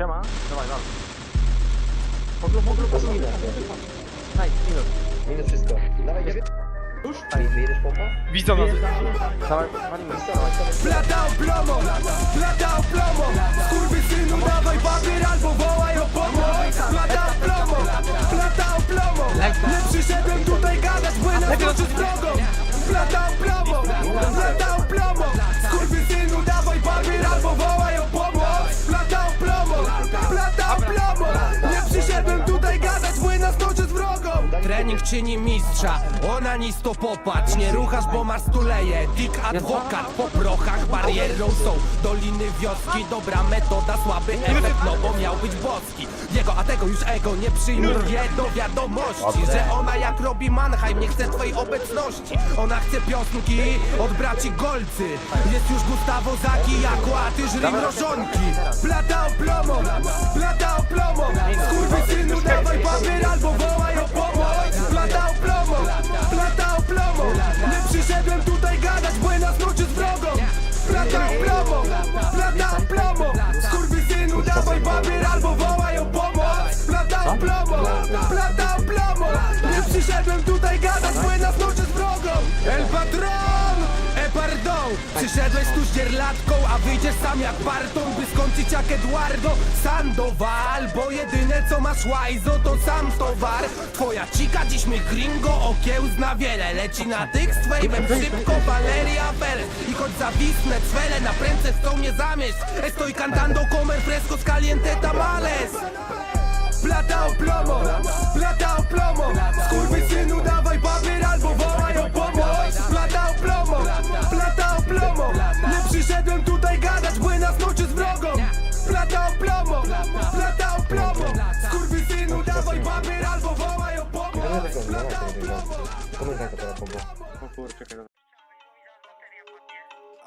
Siema, dawaj, dawaj. To poglu. zginę. Daj, minut. Minus wszystko. Dawaj, nie wiem. Już? Ej, wyjedziesz pompa? Widzą nas. Dawaj, walimy. Plata o plomo, plata o plomo Skurwysynu Trening czyni mistrza, ona nic to popatrz Nie ruchasz, bo masz stuleje. Dick adwokat, po prochach barierą są. Doliny wioski, dobra metoda Słaby efekt, no bo miał być boski. Jego, a tego już ego nie przyjmuje do wiadomości Że ona jak robi Mannheim, nie chce twojej obecności. Ona chce piosenki od braci Golcy. Jest już Gustavo Zaki jako, a ty żryj mrożonki. Plata o plomo, plata o plomo plomo, plata o plomo. Nie przyszedłem tutaj gadać, błęda snuczy z wrogą. El patron, e pardon. Przyszedłeś tu z dzierlatką, a wyjdziesz sam jak Barton By skończyć jak Eduardo. Sandoval Bo jedyne co masz łajzo to sam towar. Twoja cika dziś my gringo okiełzna wiele. Leci na tych z fejmem szybko Valeria Perez I choć zawisnę cwele na prędce chcą mnie zamieść Estoy cantando comer fresco z caliente tamales Plata o plomo, plata o plomo. Skurwysynu dawaj papier albo wołaj o pomoc. Plata o plomo, plata o plomo. Nie przyszedłem tutaj gadać, błęda snoczy z wrogą. Plata o plomo, plata o plomo. Skurwysynu dawaj papier albo wołaj o pomoc. Komentarz to teraz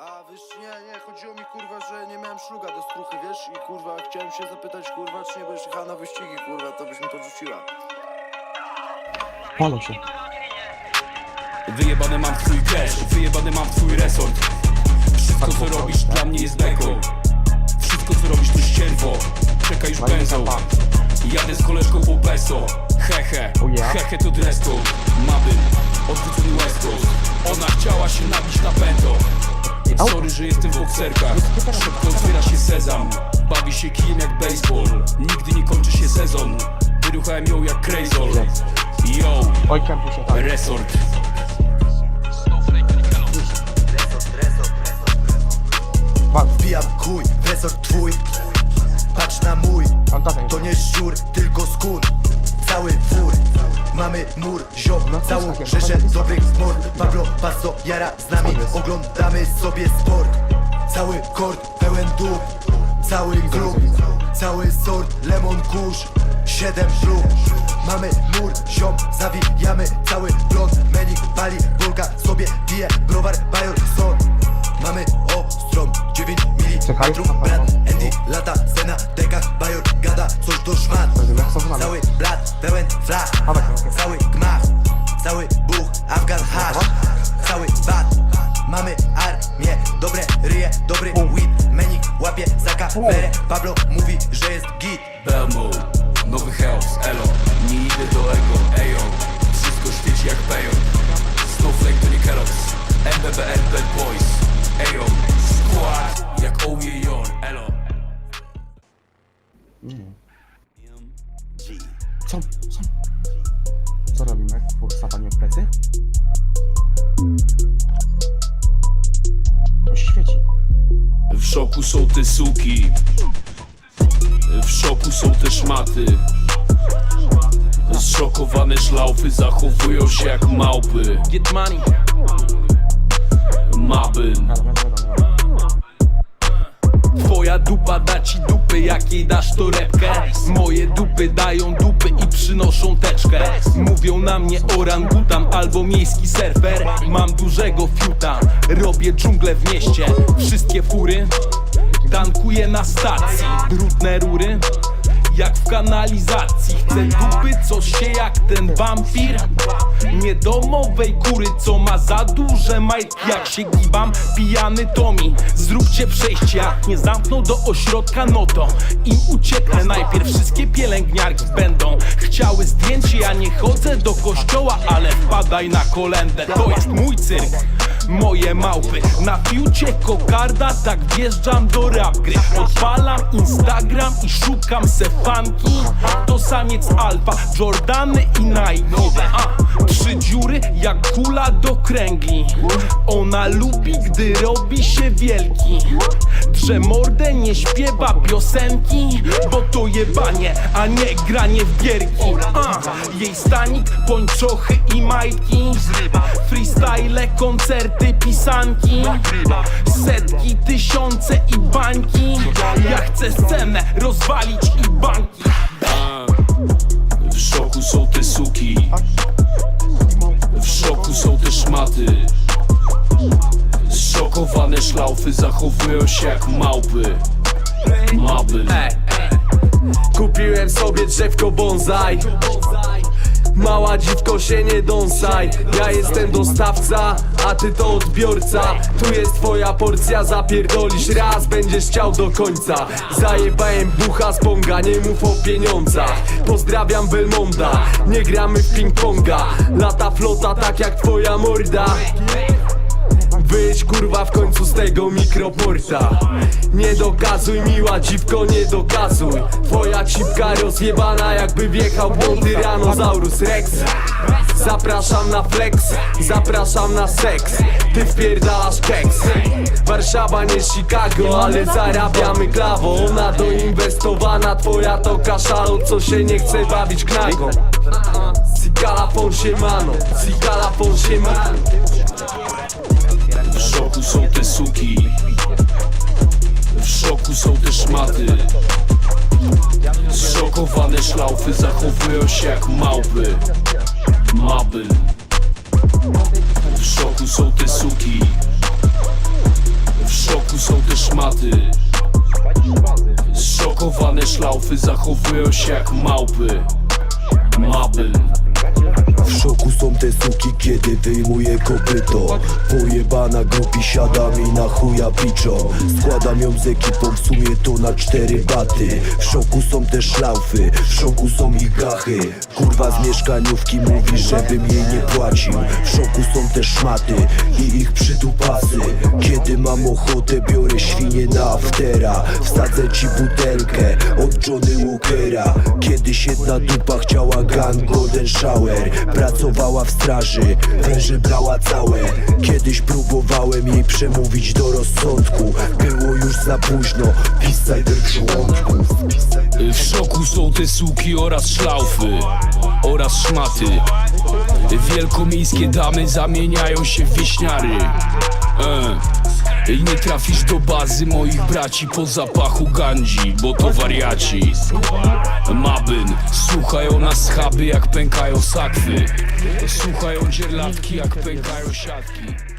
A wiesz, nie, nie, chodziło mi kurwa, że nie miałem szluga do struchy, wiesz? I kurwa, chciałem się zapytać, kurwa, czy nie będziesz jechała na wyścigi, kurwa, to byś mi to rzuciła. Palą się. Wyjebany mam twój cash, wyjebany mam twój resort. Wszystko co robisz dla mnie jest beką Wszystko co robisz to ścierwo Czeka już benzo. Jadę z koleżką po peso. Hehe, hehe to dress code Mabyn, odwrócony West Coast. Ona chciała się nabić na pęto Sorry, że jestem w bokserkach. Szybko otwiera się sezam. Bawi się kijem jak baseball. Nigdy nie kończy się sezon Wyruchałem ją jak crazol Yo, Oj, kępu się tak. resort. Wbijam w resort twój. Patrz na mój, Fantazja to nie szczur, tylko skór. Cały mamy mur, ziom Całą takie, rzeszę dobrych mord Pablo Paso jara z nami, oglądamy sobie sport. Cały kord pełen dup, cały klub Cały sort, lemon kurz, siedem prób Mamy mur, ziom, zawijamy cały blond Menik pali, bulka sobie pije, browar, bajor, son. Mamy ostrom, 9 Czekaj, mm, brat armię Dobre ryje, dobry weed Menik łapie za kamerę. Pablo mówi, że jest git. Belmo, nowy chaos, elo. Nie idę do ego, ejo. Wszystko świeci jak pejon. Snowflake to nie Kellogg's. MBBN Bad Boys, szoku są te suki. W szoku są te szmaty. Zszokowane szlaufy zachowują się jak małpy. Get money. Mabyn. Twoja dupa da ci dupy, jak jej dasz torebkę. Moje dupy dają dupy i przynoszą teczkę. Mówią na mnie orangutan albo miejski surfer. Mam dużego fiuta, robię dżunglę w mieście. Wszystkie fury tankuję na stacji Brudne rury jak w kanalizacji. Chcę dupy, co się jak ten wampir. Niedomowej kury, co ma za duże majtki. Jak się gibam, pijany Tomi Zróbcie przejście, jak nie zamkną do ośrodka No to im ucieknę. Najpierw wszystkie pielęgniarki będą Chciały zdjęcie, ja nie chodzę do kościoła Ale wpadaj na kolendę, to jest mój cyrk Moje małpy Na fiucie kokarda, tak wjeżdżam do rap gry. Odpalam Instagram i szukam se fanki To samiec alfa, Jordany i Nike. A, Trzy dziury jak kula do kręgli Ona lubi, gdy robi się wielki. Drze mordę, nie śpiewa piosenki Bo to jebanie, a nie granie w gierki. A, Jej stanik, pończochy i majtki. Freestyle, koncerty, pisanki. Setki, tysiące i bańki. Ja chcę scenę rozwalić i banki. W szoku są te suki. W szoku są te szmaty. Zszokowane szlaufy zachowują się jak małpy. Maby Kupiłem sobie drzewko bonsai. Mała dziwko się nie dąsaj. Ja jestem dostawca, a ty to odbiorca. Tu jest twoja porcja, zapierdolisz raz Będziesz chciał do końca. Zajebałem bucha z ponga, nie mów o pieniądzach. Pozdrawiam Belmonda, nie gramy w ping-ponga. Lata flota tak jak twoja morda Wyjdź kurwa w końcu z tego mikroporta. Nie dokazuj miła dziwko, nie dokazuj. Twoja cipka rozjebana jakby wjechał błąd Tyrannosaurus Rex. Zapraszam na flex, zapraszam na seks. Ty wpierdalasz keks. Warszawa nie Chicago, ale zarabiamy klawo Ona doinwestowana, twoja to kaszalo Co się nie chce bawić knajką Cigala fon się mano, cigala fon się mano W szoku są te suki. W szoku są te szmaty. Zszokowane szlaufy zachowują się jak małpy. Maby. W szoku są te suki. W szoku są te szmaty. Zszokowane szlaufy zachowują się jak małpy. Maby. W szoku są te suki, kiedy wyjmuję kopyto Pojebana grupi siada mi na chuja piczą. Składam ją z ekipą, w sumie to na cztery baty. W szoku są te szlaufy, w szoku są ich gachy. Kurwa z mieszkaniówki mówi, żebym jej nie płacił. W szoku szmaty i ich przydupasy Kiedy mam ochotę, biorę świnie na aftera. Wsadzę ci butelkę od Johnny Walkera. Kiedyś jedna dupa chciała gang Golden Shower. Pracowała w straży, węże brała całe. Kiedyś próbowałem jej przemówić do rozsądku. Było już za późno, Peace w żołądku W szoku są te suki oraz szlaufy Oraz szmaty Wielkomiejskie damy zamieniają się w wieśniary e. I nie trafisz do bazy moich braci po zapachu gandzi Bo to wariaci. Mabyn Słuchają nas schaby jak pękają sakwy. Słuchają dzierlatki jak pękają siatki